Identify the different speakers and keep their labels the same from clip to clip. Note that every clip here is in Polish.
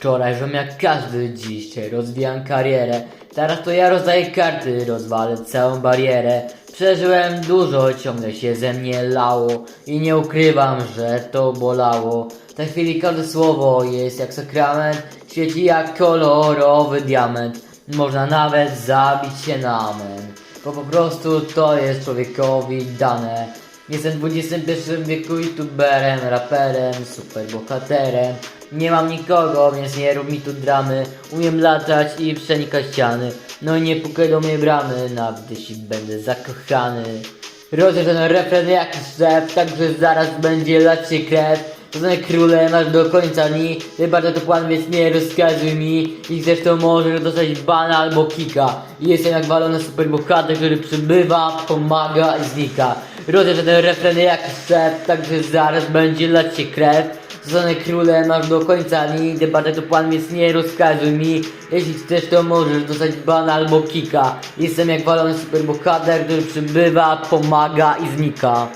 Speaker 1: Wczoraj żem jak każdy dzisiaj rozwijam karierę. Teraz to ja rozdaję karty, rozwalę całą barierę. Przeżyłem dużo, ciągle się ze mnie lało. I nie ukrywam, że to bolało. W tej chwili każde słowo jest jak sakrament. Świeci jak kolorowy diament. Można nawet zabić się na amen. Bo po prostu to jest człowiekowi dane Jestem w XXI wieku youtuberem, raperem, superbohaterem. Nie mam nikogo, więc nie rób mi tu dramy. Umiem latać i przenikać ściany. No i nie pukaj do mnie bramy, nawet jeśli będę zakochany. Rodzę ten refren jak szef, także zaraz będzie lać się krew. Zostanę królem aż do końca dni. Wybaczę to plan, więc nie rozkazuj mi. I zresztą możesz dostać bana albo kika. Jestem jak walony superbohater, który przybywa, pomaga i znika Rodzę ten refren jak szef, także zaraz będzie lać się krew. Zostanę królem aż do końca dni Wybaczę to plan, więc nie rozkazuj mi. Jeśli chcesz to możesz dostać bana albo kika. Jestem jak walony superbohater, który przybywa, pomaga i znika.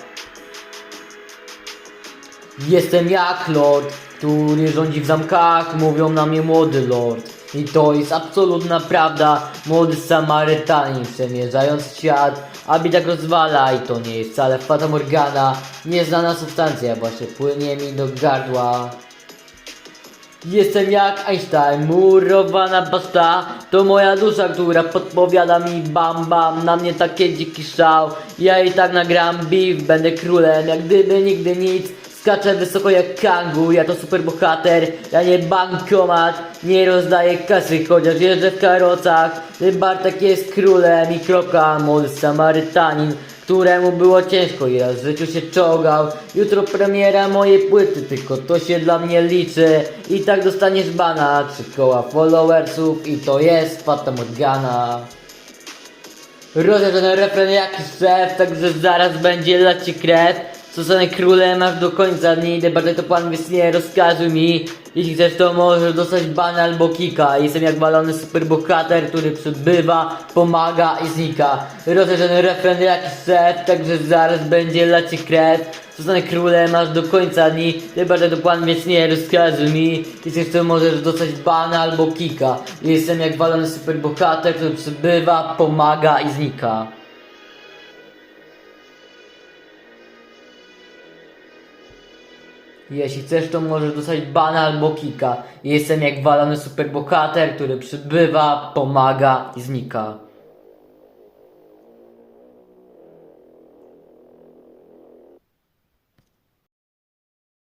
Speaker 1: Jestem jak lord, który rządzi w zamkach, mówią na mnie młody lord. I to jest absolutna prawda, młody Samarytanin przemierzając świat, aby tak rozwala i to nie jest wcale fata morgana, nieznana substancja właśnie płynie mi do gardła. Jestem jak Einstein, murowana basta. To moja dusza, która podpowiada mi bam bam Na mnie takie dziki szał. Ja i tak nagram beef, będę królem Jak gdyby nigdy nic Skaczę wysoko jak kangu, ja to super bohater Ja nie bankomat, nie rozdaję kasy Chociaż jeżdżę w karocach Bartek jest królem i kroka Młody Samarytanin któremu było ciężko i raz w życiu się czołgał. Jutro premiera mojej płyty, tylko to się dla mnie liczy. I tak dostaniesz bana, trzy koła followersów i to jest Fata Morgana Rozjażdżony refren jak szef, także zaraz będzie lać ci krew Zostanę królem aż do końca dni, debatę to pan nie rozkazuj mi. Jeśli chcesz to możesz dostać bana albo kika. Jestem jak walony superbohater, który przybywa, pomaga i znika. Rozjażdżony refren jak szef, także zaraz będzie lać krew. Zostanę królem aż do końca dni Debatę to pan nie rozkazuj mi. Jeśli chcesz to możesz dostać bana albo kika. Jestem jak walony superbohater, który przybywa, pomaga i znika Jeśli chcesz, to możesz dostać bana albo kika. Jestem jak walony superbohater, który przybywa, pomaga i znika.